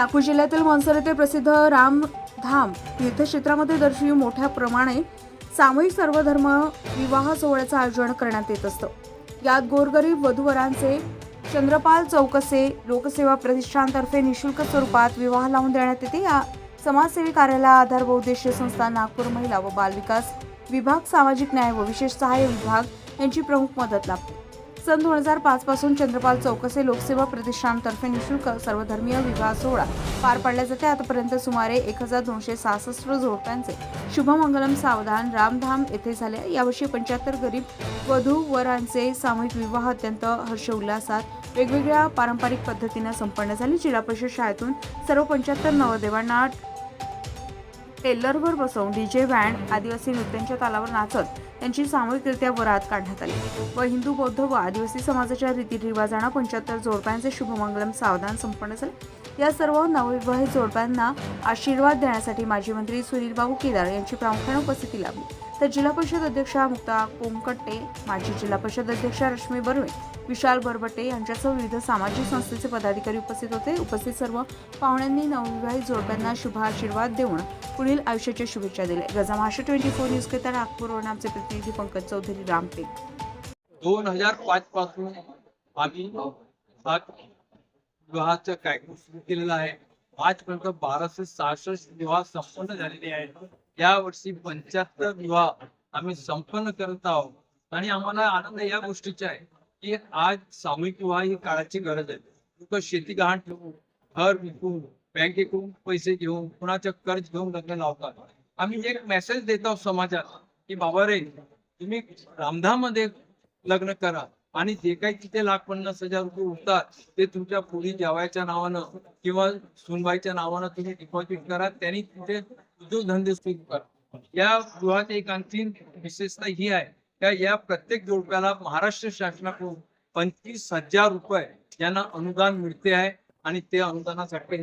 नागपूर जिल्ह्यातील मनसर येथे प्रसिद्ध रामधाम तीर्थक्षेत्रामध्ये दर्शनी मोठ्या प्रमाणे सामूहिक सर्वधर्म विवाह सोहळ्याचं आयोजन करण्यात येत असतं. यात गोरगरीब वधूवरांचे चंद्रपाल चौकसे लोकसेवा प्रतिष्ठानतर्फे निशुल्क स्वरूपात विवाह लावून देण्यात येते. या समाजसेवी कार्याला आधार बहुउद्देशीय संस्था नागपूर महिला व बालविकास विभाग सामाजिक न्याय व विशेष सहाय्य विभाग यांची प्रमुख मदत लाभते. सन दोन हजार पाच पासून चंद्रपाल चौकसे लोकसेवा प्रतिष्ठानतर्फे निशुल्क सर्वधर्मीय विवाह सोहळा पार पाडला जाते. आतापर्यंत सुमारे एक हजार दोनशे सहासष्ट जोडप्यांचे शुभमंगलम सावधान रामधाम येथे झाले. यावर्षी पंच्याहत्तर गरीब वधू वरांचे सामूहिक विवाह अत्यंत हर्षोल्लासात वेगवेगळ्या पारंपरिक पद्धतीने संपन्न झाले. जिल्हा परिषद शाळेतून सर्व पंच्याहत्तर नवदेवांना टेलरवर बसवून डीजे बँड आदिवासी नृत्यांच्या तालावर नाचत त्यांची सामूहिकरित्या वरात काढण्यात आली. व हिंदू बौद्ध व आदिवासी समाजाच्या रीतिरिवाजांना पंच्याहत्तर जोडप्यांचे शुभमंगलम सावधान संपन्न झाले. या सर्व नवविवाहित जोडप्यांना आशीर्वाद देण्यासाठी माजी मंत्री सुनीलबाबू केदार यांची प्रामुख्याने उपस्थिती लाभली. तर जिल्हा परिषद अध्यक्षा मुक्ता कोमकट्टे माजी जिल्हा परिषद अध्यक्षा रश्मी बर्वे विशाल बरबटे यांच्यासह विविध सामाजिक संस्थेचे पदाधिकारी उपस्थित होते. उपस्थित सर्व पाहुण्यांनी नवविवाहित जोडप्यांना शुभ आशीर्वाद देऊन पुढील आयुष्याच्या शुभेच्छा दिल्या. गजा महाराष्ट्र ट्वेंटी फोर न्यूज करता नागपूरवरून आमचे प्रतिनिधी पंकज चौधरी रामटेक. दोन हजार पाच पासून आम्ही विवाहाचा कार्यक्रम सुरू केलेला आहे. आजपर्यंत बाराशे सहासष्ट विवाह संपन्न झालेले आहेत. या वर्षी पंच्याहत्तर विवाह आम्ही संपन्न करत आहोत. आणि आम्हाला आनंद या गोष्टीचा आहे की आज सामूहिक विवाह ही काळाची गरज आहे. लोक शेती गहाण ठेवून घर विकून बँकेकडून पैसे घेऊन कुणाचं कर्ज घेऊन लग्न लावतात. आम्ही एक मेसेज देत आहोत समाजात की बाबा रे तुम्ही रामधामध्ये लग्न करा. आणि जे काही तिथे लाख पन्नास हजार रुपये उरतात ते तुमच्या पुढील जावायच्या नावानं किंवा सुनबाईच्या नावानं तुम्ही डिपॉझिट करा त्यांनी तिथे उद्योगधंदे सुरू करा. या गृहाची एक आणखी विशेषता ही आहे का या प्रत्येक जोडप्याला महाराष्ट्र शासनाकडून पंचवीस हजार रुपये यांना अनुदान मिळते आहे आणि ते अनुदानासाठी